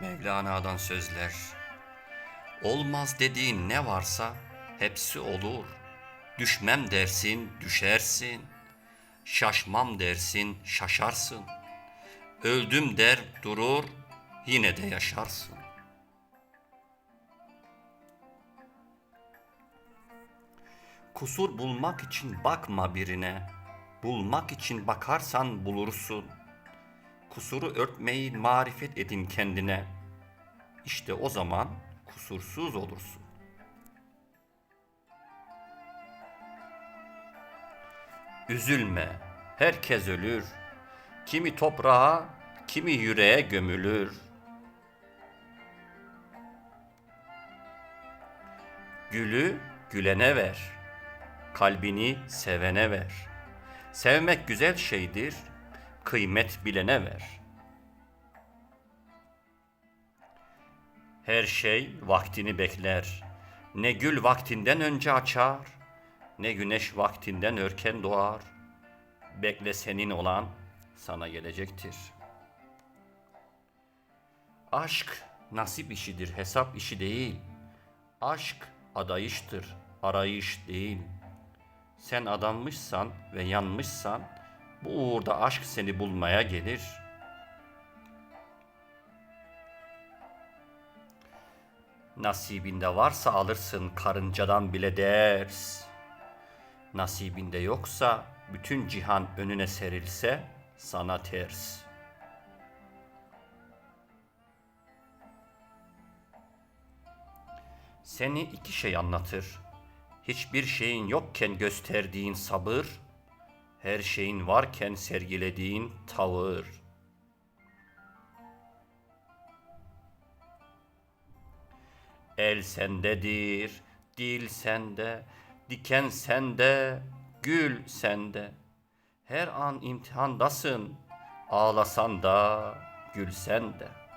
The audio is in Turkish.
Mevlana'dan sözler. Olmaz dediğin ne varsa hepsi olur. Düşmem dersin, düşersin. Şaşmam dersin, şaşarsın. Öldüm der durur, yine de yaşarsın. Kusur bulmak için bakma birine. Bulmak için bakarsan bulursun. Kusuru örtmeyi marifet edin kendine. İşte o zaman kusursuz olursun. Üzülme, herkes ölür. Kimi toprağa, kimi yüreğe gömülür. Gülü gülene ver. Kalbini sevene ver. Sevmek güzel şeydir. Kıymet bilene ver. Her şey vaktini bekler. Ne gül vaktinden önce açar, ne güneş vaktinden erken doğar. Bekle senin olan sana gelecektir. Aşk nasip işidir, hesap işi değil. Aşk adayıştır, arayış değil. Sen adanmışsan ve yanmışsan bu uğurda aşk seni bulmaya gelir. Nasibinde varsa alırsın karıncadan bile ders. Nasibinde yoksa bütün cihan önüne serilse sana ters. Seni iki şey anlatır. Hiçbir şeyin yokken gösterdiğin sabır, her şeyin varken sergilediğin tavır. El sendedir, dil sende, diken sende, gül sende. Her an imtihandasın, ağlasan da, gülsen de.''